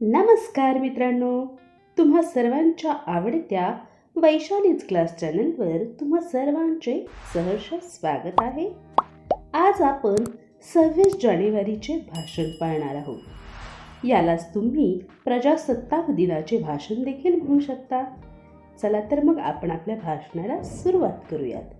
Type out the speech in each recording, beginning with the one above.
नमस्कार मित्रांनो. तुम्हा सर्वांच्या आवडत्या वैशालीज क्लास चॅनलवर तुम्हा सर्वांचे सहर्ष स्वागत आहे. आज आपण सव्वीस जानेवारीचे भाषण पाहणार आहोत. यालाच तुम्ही प्रजासत्ताक दिनाचे भाषण देखील म्हणू शकता. चला तर मग आपण आपल्या भाषणाला सुरुवात करूयात.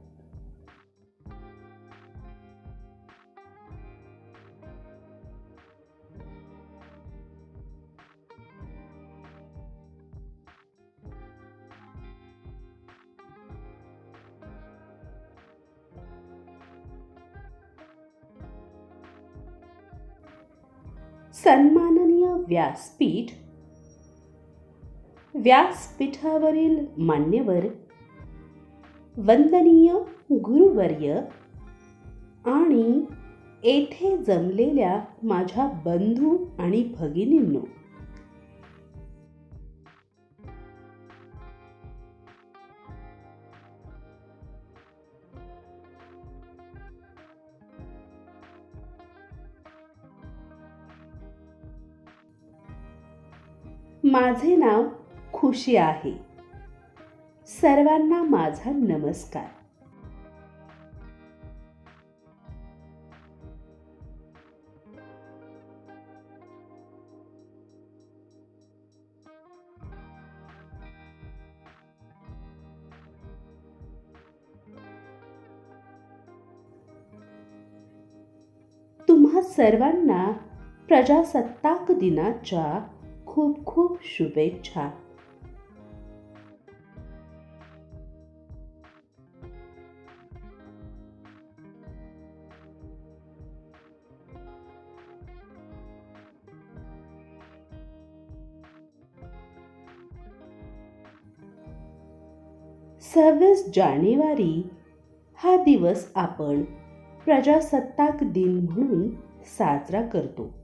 सन्माननीय व्यासपीठ. व्यासपीठावरील मान्यवर वंदनीय गुरुवर्य आणि येथे जमलेल्या माझ्या बंधू आणि भगिनींनो माझे नाव खुशी आहे. सर्वांना माझा नमस्कार. तुम्हा सर्वांना प्रजासत्ताक दिनाच्या खूप खूप शुभेच्छा. सव्वीस जानेवारी हा दिवस आपण प्रजासत्ताक दिन म्हणून साजरा करतो.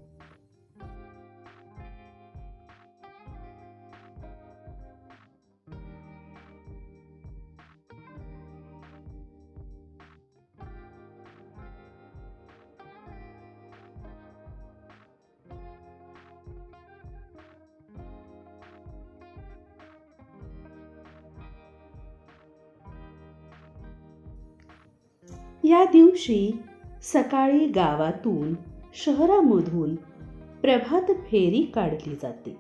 या दिवशी सकाळी गावातून शहरामधून प्रभात फेरी काढली जाते.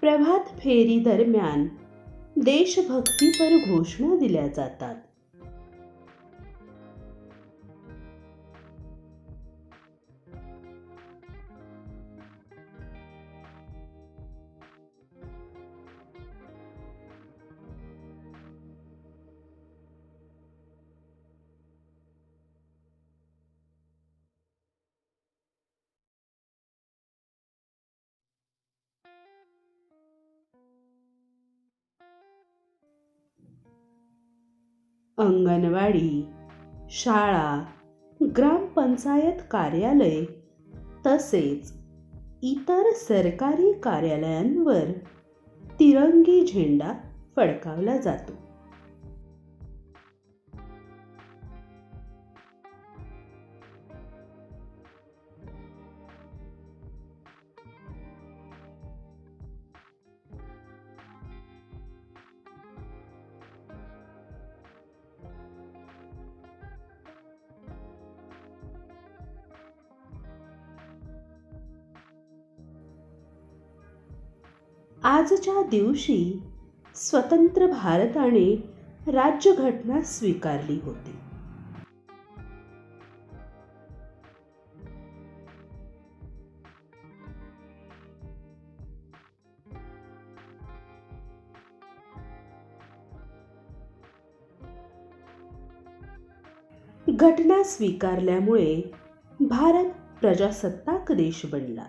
प्रभात फेरी दरम्यान देशभक्तीपर घोषणा दिल्या जातात. अंगणवाडी शाळा ग्रामपंचायत कार्यालय तसेच इतर सरकारी कार्यालयांवर तिरंगी झेंडा फडकावला जातो. आजच्या दिवशी स्वतंत्र भारताने राज्यघटना स्वीकारली होती. घटना स्वीकारल्यामुळे भारत प्रजासत्ताक देश बनला.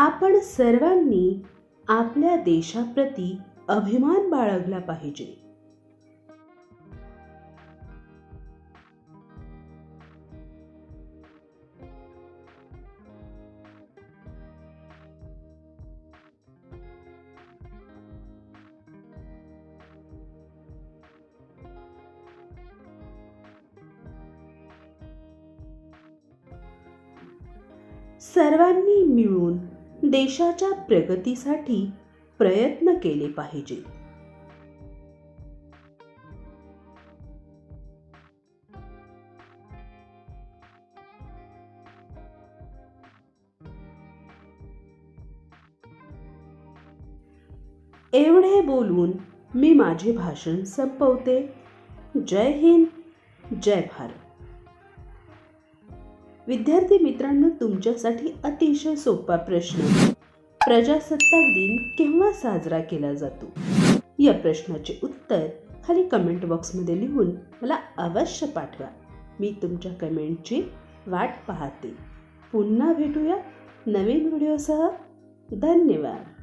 आपण सर्वांनी आपल्या देशाप्रती अभिमान बाळगला पाहिजे. सर्वांनी मिळून देशाच्या प्रगतीसाठी प्रयत्न केले पाहिजेत एवढे बोलून मी माझे भाषण संपवते. जय हिंद जय भारत. विद्यार्थी मित्रांनो तुमच्यासाठी अतिशय सोपा प्रश्न. प्रजासत्ताक दिन केव्हा साजरा केला जातो? या प्रश्नाचे उत्तर खाली कमेंट बॉक्समध्ये लिहून मला अवश्य पाठवा. मी तुमच्या कमेंटची वाट पाहते. पुन्हा भेटूया नवीन व्हिडिओसह धन्यवाद.